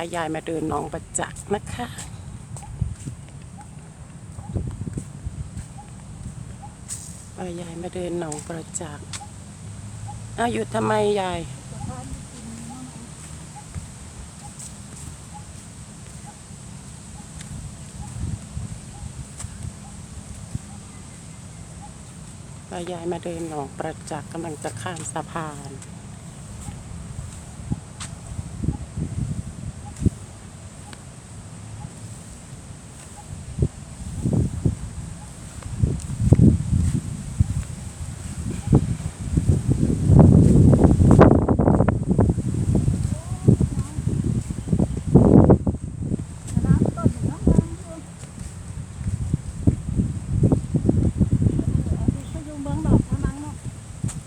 า ยายมาเดินหนองประจักษ์นะคะพายายมาเดินหนองประจักษ์อ้าวหยุดทำไมยายพายายมาเดินหนองประจักษ์กำลังจะข้ามสะพาน น้ำต้นน้ำน้ำอยู่อันนี้เขาอยู่เมืองนอกเท่านั้นเนาะ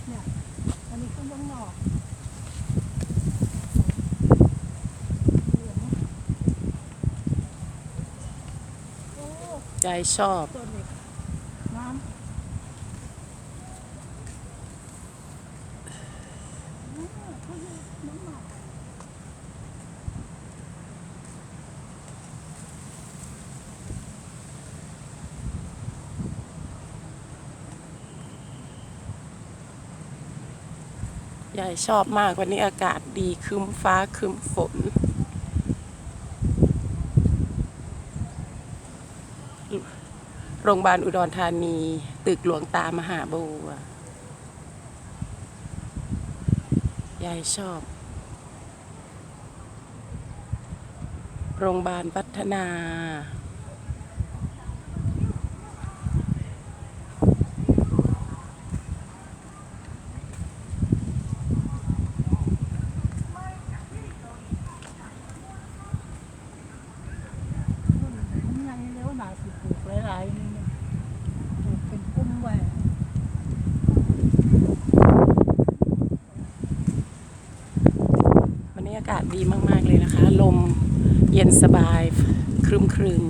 เนี่ยอันนี้เขาเมืองนอกเหลืองโอ้ยายชอบต้นเล็กน้ำอืมเขาอยู่เมืองนอกยายชอบมากวันนี้อากาศดีครึ้มฟ้าครึ้มฝน โรงพยาบาลอุดรธานี ตึกหลวงตามหาบัวยายชอบ โรงพยาบาลพัฒนา มันยังเลี้ยวหนาสิปลูกหลายๆนี่เนี่ยปลูกเป็นกุ้มไว้ วันนี้ อากาศดีมากๆเลยนะคะ ลมเย็นสบายครึมครึม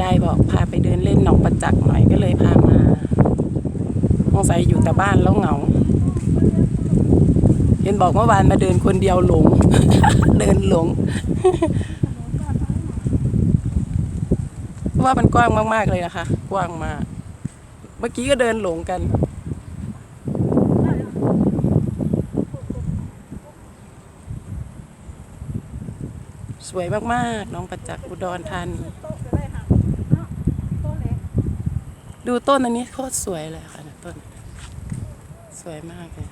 ยายบอกพาไปเดินเล่นหนองประจักษ์หน่อยก็เลยพามาสงสัยอยู่แต่บ้านแล้วเหงา เห็นบอกเมื่อวานมาเดินคนเดียวหลง เดินหลง ว่ามันกว้างมากๆเลยนะคะ กว้างมาก เมื่อกี้ก็เดินหลงกัน สวยมากๆ น้องประจักษ์อุดรธานีโต๊ะก็ได้ค่ะเนาะโต๊ะเล็กดูต้นอันนี้โคตรสวยเลยค่ะต้น สวยมากเลย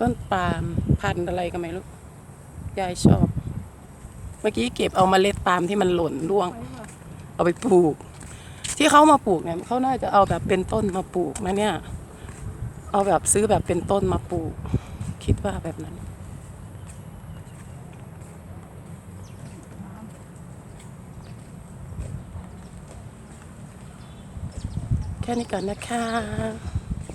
ต้นปาล์มพันธุ์อะไรก็ไหม่รู้ยายชอบ เมื่อกี้เก็บเอาเมล็ดปาล์มที่มันหล่นร่วง เอาไปปลูก ที่เขามาปลูกเนี่ยเขาน่าจะเอาแบบเป็นต้นมาปลูกนะเนี่ย เอาแบบซื้อแบบเป็นต้นมาปลูก คิดว่าแบบนั้น แค่นี้ก่อนนะคะ